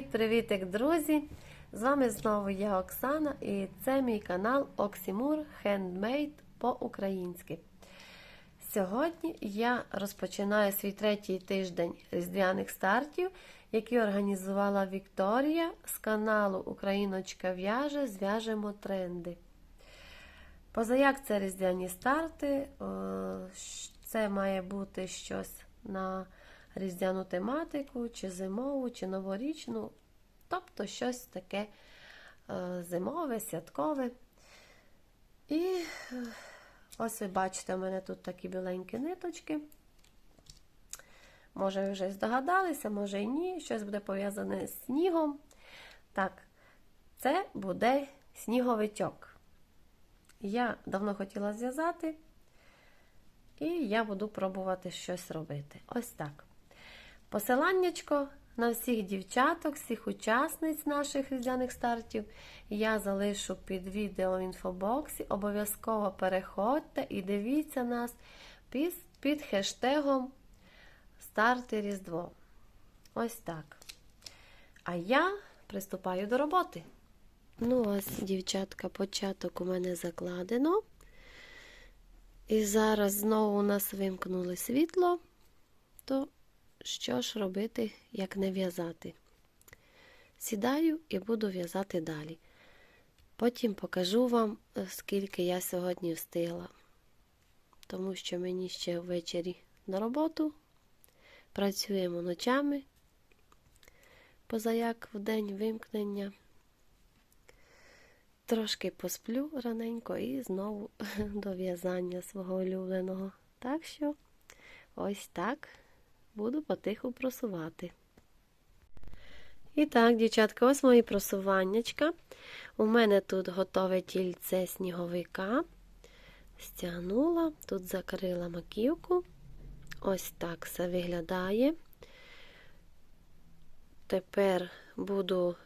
Привіт-привітик, друзі! З вами знову я Оксана і це мій канал Оксімур Handmade по-українськи. Сьогодні я розпочинаю свій третій тиждень різдвяних стартів, які організувала Вікторія з каналу Україночка в'яже Зв'яжемо тренди. Позаяк це різдвяні старти, це має бути щось на різдвяну тематику, чи зимову, чи новорічну, тобто щось таке е, зимове, святкове. І е, ось ви бачите, у мене тут такі біленькі ниточки. Може, ви вже здогадалися, може і ні. Щось буде пов'язане з снігом. Так, це буде сніговичок. Я давно хотіла зв'язати, і я буду пробувати щось робити. Ось так. Посиланнячко на всіх дівчаток, всіх учасниць наших різдвяних стартів я залишу під відео в інфобоксі. Обов'язково переходьте і дивіться нас під, під хештегом Старти Різдво. Ось так. А я приступаю до роботи. Ну, ось, дівчатка, початок у мене закладено. І зараз знову у нас вимкнули світло, то що ж робити, як не в'язати? Сідаю і буду в'язати далі. Потім покажу вам, е, скільки я сьогодні встигла, тому що мені ще ввечері на роботу. Працюємо ночами, позаяк в день вимкнення. Трошки посплю раненько і знову до в'язання свого улюбленого. Так що ось так буду потиху просувати. І так, дівчатка, ось мої просуваннячка. У мене тут готове тільце сніговика. Стягнула, тут закрила маківку. Ось так все виглядає. Тепер буду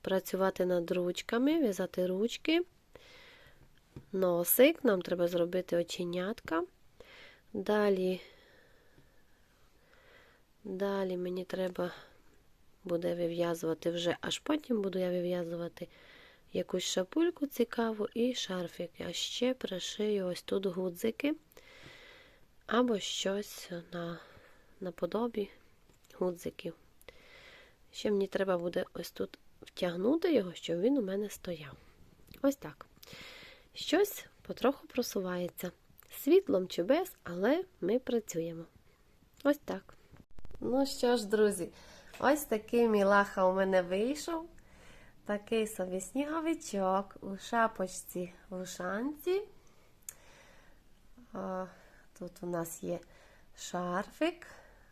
працювати над ручками, в'язати ручки. Носик, нам треба зробити оченятка. Далі, далі мені треба буде вив'язувати вже, аж потім буду я вив'язувати якусь шапульку цікаву і шарфік. А ще пришию ось тут гудзики або щось на, наподобі гудзиків. Ще мені треба буде ось тут втягнути його, щоб він у мене стояв. Ось так. Щось потроху просувається. Світлом чи без, але ми працюємо. Ось так. Ну що ж, друзі, ось такий мілаха у мене вийшов. Такий собі сніговичок у шапочці в ушанці. Тут у нас є шарфик,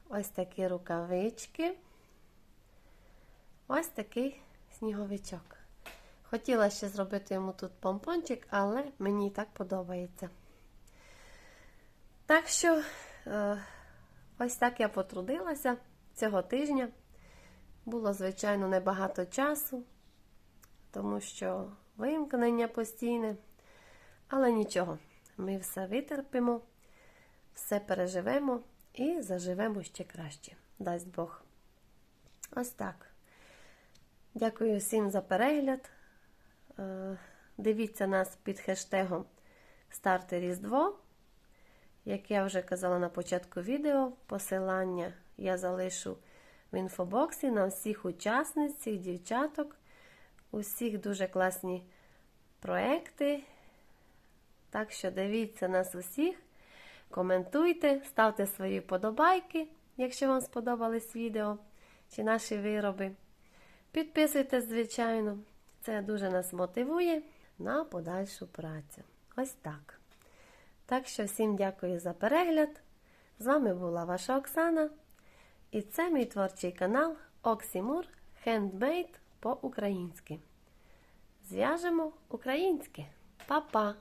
ось такі рукавички. Ось такий сніговичок. Хотіла ще зробити йому тут помпончик, але мені і так подобається. Так що, е, ось так я потрудилася цього тижня. Було, звичайно, небагато часу, тому що вимкнення постійне. Але нічого, ми все витерпимо, все переживемо і заживемо ще краще. Дасть Бог. Ось так. Дякую всім за перегляд. Е, Дивіться нас під хештегом Старти Різдво. Як я вже казала на початку відео, посилання я залишу в інфобоксі на всіх учасниць, всіх дівчаток, усіх дуже класні проекти. Так що дивіться нас усіх, коментуйте, ставте свої подобайки, якщо вам сподобались відео чи наші вироби. Підписуйтесь, звичайно, це дуже нас мотивує на подальшу працю. Ось так. Так що всім дякую за перегляд. З вами була ваша Оксана. І це мій творчий канал Оксімур Handmade по-українськи. Зв'яжемо українське. Па-па!